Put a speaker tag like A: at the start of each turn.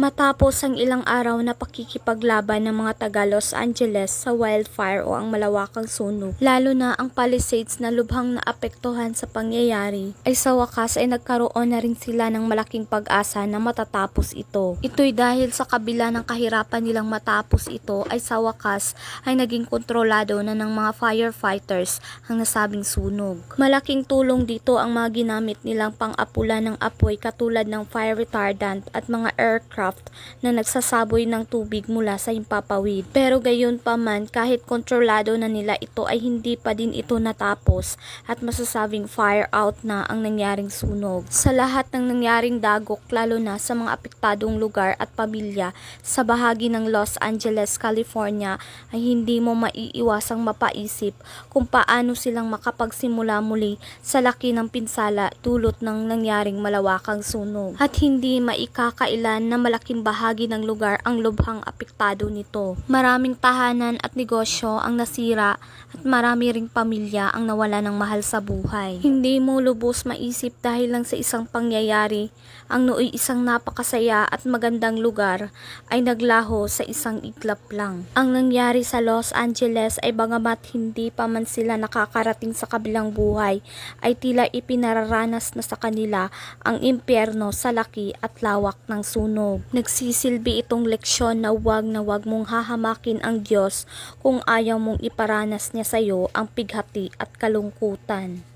A: Matapos ang ilang araw na pakikipaglaban ng mga taga Los Angeles sa wildfire o ang malawakang sunog, lalo na ang Palisades na lubhang naapektuhan sa pangyayari, ay sa wakas ay nagkaroon na rin sila ng malaking pag-asa na matatapos ito. Ito'y dahil sa kabila ng kahirapan nilang matapos ito ay sa wakas ay naging kontrolado na ng mga firefighters ang nasabing sunog. Malaking tulong dito ang mga ginamit nilang pang-apula ng apoy katulad ng fire retardant at mga aircraft na nagsasaboy ng tubig mula sa himpapawid. Pero gayon pa man, kahit kontrolado na nila ito ay hindi pa din ito natapos at masasabing fire out na ang nangyaring sunog. Sa lahat ng nangyaring dagok, lalo na sa mga apektadong lugar at pamilya sa bahagi ng Los Angeles, California, ay hindi mo maiiwasang mapaisip kung paano silang makapagsimula muli sa laki ng pinsala dulot ng nangyaring malawakang sunog. At hindi maikakailan na malaking bahagi ng lugar ang lubhang apektado nito. Maraming tahanan at negosyo ang nasira at marami ring pamilya ang nawala ng mahal sa buhay. Hindi mo lubos maisip dahil lang sa isang pangyayari, ang nooy isang napakasaya at magandang lugar ay naglaho sa isang iglap lang. Ang nangyari sa Los Angeles ay bagamat hindi pa man sila nakakarating sa kabilang buhay, ay tila ipinararanas na sa kanila ang impyerno sa laki at lawak ng sunog. Nagsisilbi itong leksyon na huwag na huwag mong hahamakin ang Diyos kung ayaw mong iparanas niya sa iyo ang pighati at kalungkutan.